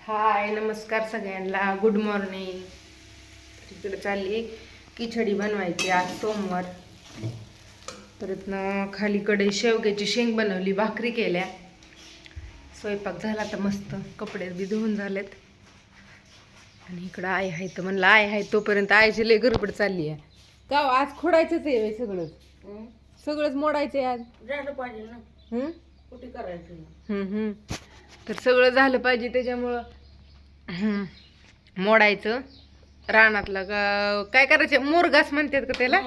हाय नमस्कार सगळ्यांना. Good morning तिकडे चालली खिचडी बनवायची आज सोमवार. परत ना खालीकडे शेवग्याची शेंग बनवली भाकरी केल्या. स्वयंपाक झाला तर मस्त. कपडे बी धुवून झालेत. आणि इकडं आय आहे तर म्हणलं आय आहे तोपर्यंत आईची लय गडबड चालली आहे. का आज खोडायचंच आहे सगळंच. सगळंच मोडायचं आहे आज पाहिजे ना? कुठे करायचं. तर सगळं झालं पाहिजे त्याच्यामुळं. मोडायचं. रानातलं का काय करायचं? मोरगास म्हणतात का त्याला?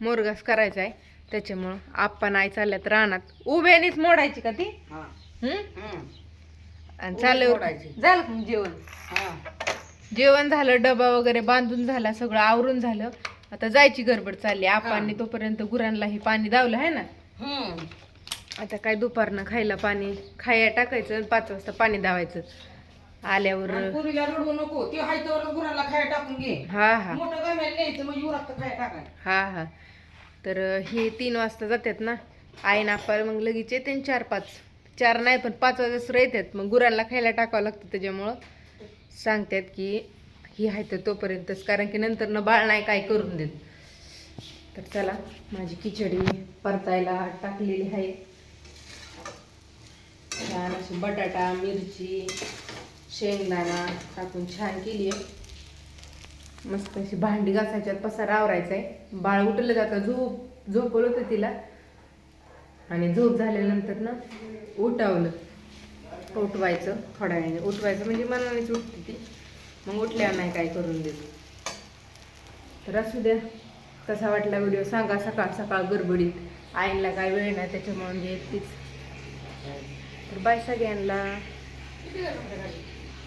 मोरगास करायचा आहे. त्याच्यामुळं आप्पा नाही चालल्यात रानात. उभ्यानेच मोडायची का ती. आणि चालल्यावर. झालं जेवण? जेवण झालं डबा वगैरे बांधून झाला सगळं आवरून झालं. आता जायची गडबड चालली. आपांनी तोपर्यंत गुरांनाही पाणी दावलं आहे ना. आता काय दुपारनं खायला पाणी खाया टाकायचं आणि पाच वाजता पाणी दावायचं. आल्यावर पुरीला नको ते हाय तर गुराला खाया टाकून घे. हा हा. मोठं गमेल न्यायचं म्हणजे उरात खाया टाकाय हा हा. तर हे तीन वाजता जातात ना. आई नापाय मग लगेच येते चार पाच. चार नाही पण पाच वाजता येतात मग गुरांना खायला टाकावं लागतं त्याच्यामुळं. सांगतात की ही आहे तर तोपर्यंतच कारण की नंतर न बाळ नाही काय करून देत. तर चला माझी खिचडी परतायला टाकलेली आहे. छान अशी बटाटा मिरची शेंगदाणा टाकून छान केली आहे. मस्त अशी भांडी घासायच्यात पसारा आवरायचा आहे बाळ उठलं जातं झोप झोपवलं होतं तिला. आणि झोप झाल्यानंतर ना उठावलं. उठवायचं थोड्या वेळाने उठवायचं म्हणजे मनानेच उठते ती. मग उठल्यावर नाही काय करून देत. तर असू द्या. कसा वाटला व्हिडिओ सांगा सकाळ सकाळ गडबडीत. आईला काय वेळ नाही त्याच्यामुळे म्हणजे तीच तर बाय सगळ्यांना.